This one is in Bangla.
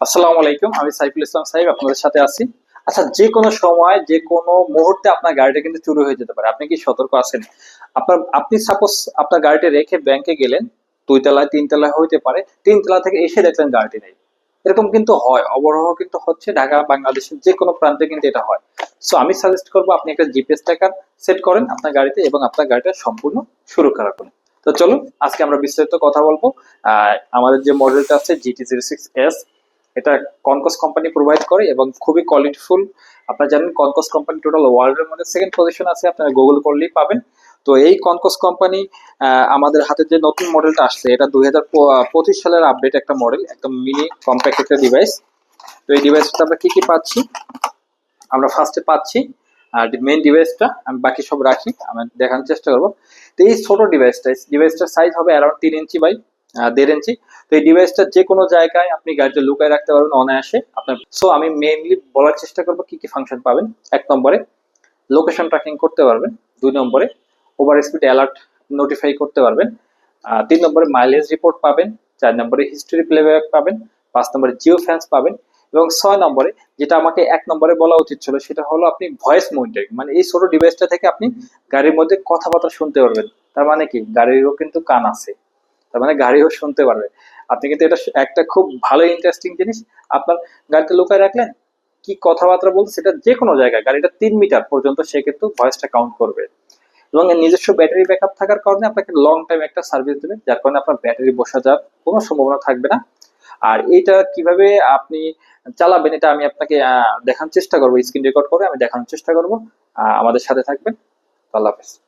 আসসালামু আলাইকুম, আমি সাইফুল ইসলাম সাহেব, আপনাদের সাথে আছি। আচ্ছা যে কোনো সময়, যে কোনো মুহূর্তে আপনার গাড়িটা কিন্তু চুরি হয়ে যেতে পারে। আপনি কি সতর্ক আছেন? আপনার, আপনি সাপোজ আপনার গাড়িটা রেখে ব্যাংকে গেলেন দুই তলায় তিন তলায় হইতে পারে তিন তলা থেকে এসে দেখলেন গাড়িটি নেই। এরকম কিন্তু হয়, অবরোহ কিন্তু হচ্ছে ঢাকা, বাংলাদেশের যে কোনো প্রান্তে কিন্তু এটা হয়। সো আমি সাজেস্ট করব, আপনি একটা জিপিএস ট্র্যাকার সেট করেন আপনার গাড়িতে এবং আপনার গাড়িটা সম্পূর্ণ সুরক্ষা রাখুন তো চলুন, আজকে আমরা বিস্তারিত কথা বলব। আমাদের যে মডেলটা আছে জিটি জিরো সিক্স এস এটা কনকস কোম্পানি প্রোভাইড করে এবং খুবই কোয়ালিটিফুল আপনারা জানেন কনকস কোম্পানি টোটাল ওয়ার্ল্ডের মধ্যে সেকেন্ড পজিশন আছে, আপনারা গুগল করলেই পাবেন। তো এই কনকস কোম্পানি আমাদের হাতে যে নতুন মডেলটা আসছে, এটা দুই হাজার পঁচিশ সালের আপডেট একটা মডেল একদম মিনি কম্প্যাক্ট একটা ডিভাইস তো এই ডিভাইসটা আমরা কি কি পাচ্ছি? আমরা ফার্স্টে পাচ্ছি, আর মেইন ডিভাইসটা আমি বাকি সব রাখি, আমি দেখানোর চেষ্টা করব। তো এই ছোট ডিভাইসটা ডিভাইসটার সাইজ হবে অ্যারাউন্ড তিন ইঞ্চি বাই দেড় ইঞ্চি। তো এই ডিভাইসটা যে কোনো জায়গায় আপনি গাড়িতে লুকায় রাখতে পারবেন অনায়াসে। আপনার সো আমি মেইনলি বলার চেষ্টা করব কি কি ফাংশন পাবেন। এক নম্বরে লোকেশন ট্র্যাকিং করতে পারবেন। দুই নম্বরে ওভার স্পিড অ্যালার্ট নোটিফাই করতে পারবেন। তিন নম্বরে মাইলেজ রিপোর্ট পাবেন। চার নম্বরে হিস্টোরি প্লেব্যাক পাবেন। পাঁচ নম্বরে জিও ফ্যান্স পাবেন। এবং ছয় নম্বরে যেটা আমাকে এক নম্বরে বলা উচিত ছিল, সেটা হলো আপনি ভয়েস মনিটরিং মানে এই ছোট ডিভাইসটা থেকে আপনি গাড়ির মধ্যে কথাবার্তা শুনতে পারবেন। তার মানে কি? গাড়িরও কিন্তু কান আছে। তার মানে গাড়িও শুনতে পারবে। আপনি কিন্তু এটা একটা খুব ভালো ইন্টারেস্টিং জিনিস, আপনার গাড়িতে লুকায় রাখলেন, কি কথাবার্তা বলছে সেটা যে কোনো জায়গায়, গাড়িটা তিন মিটার পর্যন্ত সে কিন্তু ভয়েসটা কাউন্ট করবে। এবং নিজস্ব ব্যাটারি ব্যাকআপ থাকার কারণে আপনাকে লং টাইম একটা সার্ভিস দেবে, যার কারণে আপনার ব্যাটারি বসা যাওয়ার কোনো সম্ভাবনা থাকবে না। আর এইটা কীভাবে আপনি চালাবেন, এটা আমি আপনাকে দেখানোর চেষ্টা করব স্ক্রিন রেকর্ড করে আমি দেখানোর চেষ্টা করব। আমাদের সাথে থাকবেন। আল্লাহ হাফেজ।